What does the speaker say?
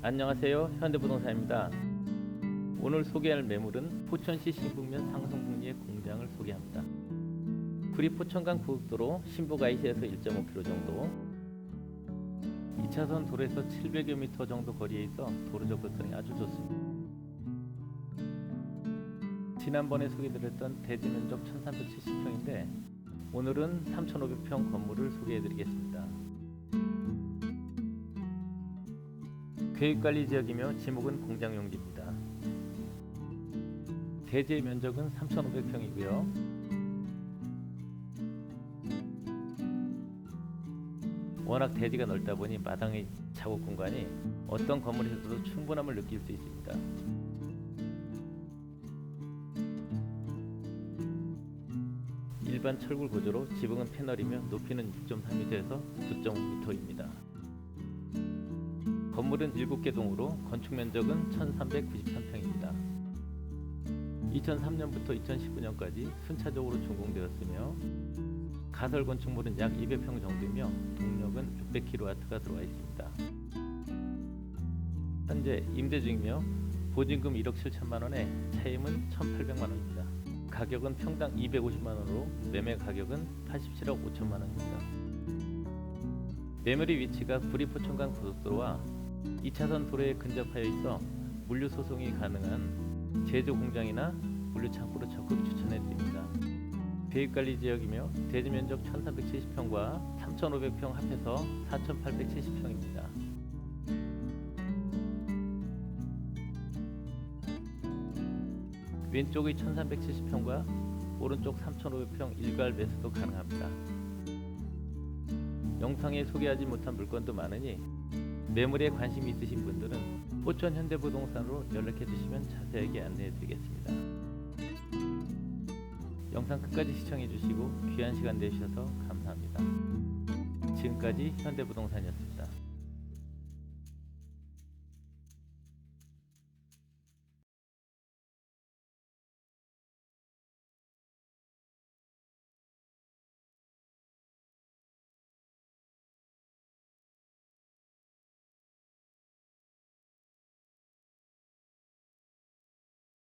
안녕하세요. 현대부동산입니다. 오늘 소개할 매물은 포천시 신북면 상성북리의 공장을 소개합니다. 구리 포천간 고속도로 신북IC에서 1.5km 정도 2차선 도로에서 700여 미터 정도 거리에 있어 도로 접근성이 아주 좋습니다. 지난번에 소개드렸던 대지 면적 1370평인데 오늘은 3500평 건물을 소개해드리겠습니다. 계획관리 지역이며 지목은 공장 용지입니다. 대지의 면적은 3,500평이고요. 워낙 대지가 넓다 보니 마당의 작업 공간이 어떤 건물에서도 충분함을 느낄 수 있습니다. 일반 철골 구조로 지붕은 패널이며 높이는 6.3m에서 9.5m입니다. 건물은 7개 동으로 건축 면적은 1393평입니다. 2003년부터 2019년까지 순차적으로 준공되었으며 가설 건축물은 약 200평 정도이며 동력은 600kW가 들어와 있습니다. 현재 임대 중이며 보증금 1억 7천만 원에 차임은 1,800만 원입니다. 가격은 평당 250만 원으로 매매 가격은 87억 5천만 원입니다. 매물의 위치가 구리 포천간 고속도로와 2차선 도로에 근접하여 있어 물류 소송이 가능한 제조 공장이나 물류 창고로 적극 추천해 드립니다. 계획관리 지역이며 대지 면적 1,370평과 3,500평 합해서 4,870평입니다. 왼쪽의 1370평과 오른쪽 3500평 일괄 매수도 가능합니다. 영상에 소개하지 못한 물건도 많으니 매물에 관심이 있으신 분들은 포천 현대부동산으로 연락해 주시면 자세하게 안내해 드리겠습니다. 영상 끝까지 시청해 주시고 귀한 시간 내주셔서 감사합니다. 지금까지 현대부동산이었습니다.